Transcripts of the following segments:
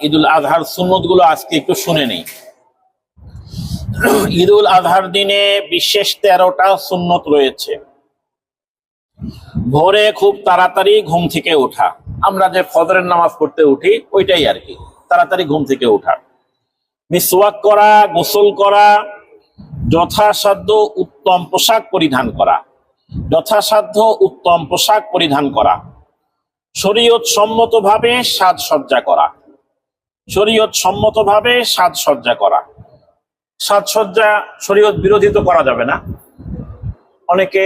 ঈদুল আজহার সুন্নতগুলো আজকে একটু শুনে নেই। ঈদুল আজহার দিনে বিশেষ তেরোটা সুন্নত রয়েছে। ভোরে খুব তাড়াতাড়ি ঘুম থেকে ওঠা। আমরা যে ফজরের নামাজ পড়তে উঠি, ওইটাই আর কি। তাড়াতাড়ি ঘুম থেকে ওঠা। মিসওয়াক করা, গোসল করা, যথাসাধ্য উত্তম পোশাক পরিধান করা। যথাসাধ্য উত্তম পোশাক পরিধান করা। শরীয়ত সম্মতভাবে সাজসজ্জা করা। শরীয়ত সম্মতভাবে সাজসজ্জা করা। সাজসজ্জা শরীয়ত বিরোধী তো করা যাবে না। অনেকে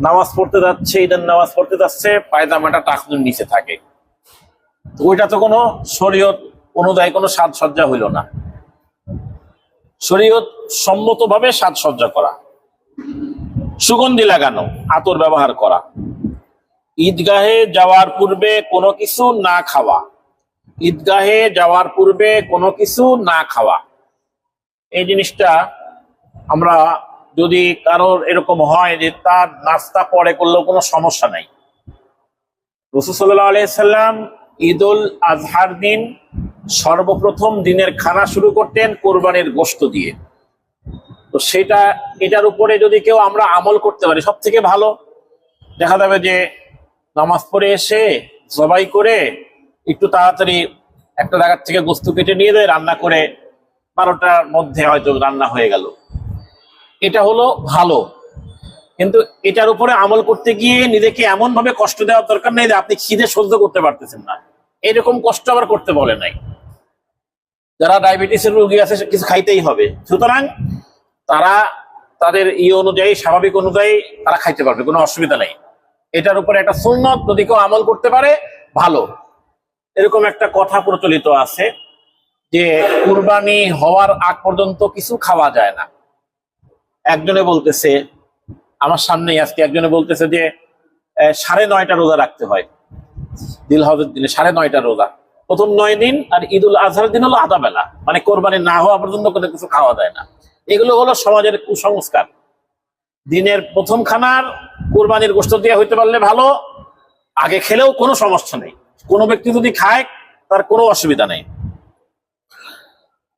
নামাজ পড়তে যাচ্ছে, ঈদের নামাজ পড়তে যাচ্ছে, পায়জামাটা টাকনুর নিচে থাকে। ওইটা তো কোনো শরীয়ত অনুযায়ী কোনো সাজসজ্জা হইল না। শরীয়ত সম্মতভাবে সাজসজ্জা করা। সুগন্ধি লাগানো, আতর ব্যবহার করা। ঈদগাহে যাওয়ার পূর্বে কোনো কিছু না খাওয়া। ঈদগাহে যাওয়ার পূর্বে কোনো কিছু না খাওয়া। এই জিনিসটা আমরা যদি কারোর এরকম হয় যে তার নাস্তা পরে করলেও কোনো সমস্যা নাই। রসুসাল্লাহ ঈদ উল আজহার দিন সর্বপ্রথম দিনের খানা শুরু করতেন কোরবানির গোস্ত দিয়ে। তো সেটা, এটার উপরে যদি কেউ আমরা আমল করতে পারি সব থেকে ভালো। দেখা যাবে যে নামাজ পড়ে এসে জবাই করে একটু তাড়াতাড়ি একটা জায়গার থেকে গোস্ত কেটে নিয়ে দেয় রান্না করে বারোটার মধ্যে হয়তো রান্না হয়ে গেল। এটা হলো ভালো। কিন্তু এটার উপরে আমল করতে গিয়ে নিজেকে এমন ভাবে কষ্ট দেওয়ার দরকার নেই যে আপনি খিদে সহ্য করতে পারতেছেন না। এরকম কষ্ট আবার করতে বলে নাই। যারা ডায়াবেটিসের রোগী আছে কিছু খাইতেই হবে। সুতরাং তারা তাদের ই অনুযায়ী, স্বাভাবিক অনুযায়ী তারা খাইতে পারবে, কোনো অসুবিধা নেই। এটার উপরে একটা সুন্নত যদি কেউ আমল করতে পারে, ভালো। এরকম একটা কথা প্রচলিত আছে যে কুরবানি হওয়ার আগ পর্যন্ত কিছু খাওয়া যায় না। একজনে বলতেছে, আমার সামনেই আজকে একজনে বলতেছে যে সাড়ে নয়টা রোজা রাখতে হয়। দিল হজের দিনে সাড়ে নয়টা রোজা। প্রথম নয় দিন আর ঈদুল আজহার দিন হলো আধা বেলা। মানে কোরবানি না হওয়া পর্যন্ত কোনো কিছু খাওয়া যায় না। এগুলো হলো সমাজের কুসংস্কার। দিনের প্রথম খানার কোরবানির গোস্ত দিয়ে হইতে পারলে ভালো, আগে খেলেও কোনো সমস্যা নেই। কোনো ব্যক্তি যদি খায়, তার কোনো অসুবিধা নেই।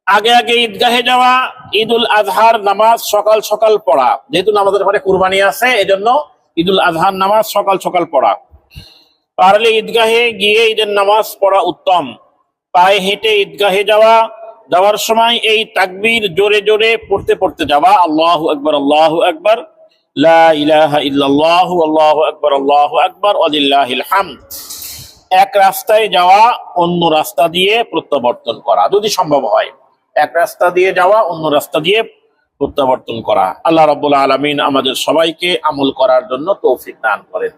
আগে আগে ঈদগাহে যাওয়া, ঈদুল আজহার নামাজ সকাল সকাল পড়া। যেহেতু আমাদের ঘরে কুরবানি আছে, এজন্য ঈদুল আজহার নামাজ সকাল সকাল পড়া। পারলে ঈদগাহে গিয়ে ঈদের নামাজ পড়া উত্তম। পায়ে হেঁটে ঈদগাহে যাওয়া, যাওয়ার সময় এই তাকবীর জোরে জোরে পড়তে পড়তে যাওয়া, আল্লাহ আকবর আল্লাহ আকবর, লা ইলাহা ইল্লাল্লাহ, আল্লাহু আকবার আল্লাহু আকবার, ওয়ালিল্লাহিল হামদ। এক রাস্তায় যাওয়া, অন্য রাস্তা দিয়ে প্রত্যাবর্তন করা। যদি সম্ভব হয়, এক রাস্তা দিয়ে যাওয়া, অন্য রাস্তা দিয়ে প্রত্যাবর্তন করা। আল্লাহ রবুল্লা আলমিন আমাদের সবাইকে আমল করার জন্য তৌফিক দান করেন।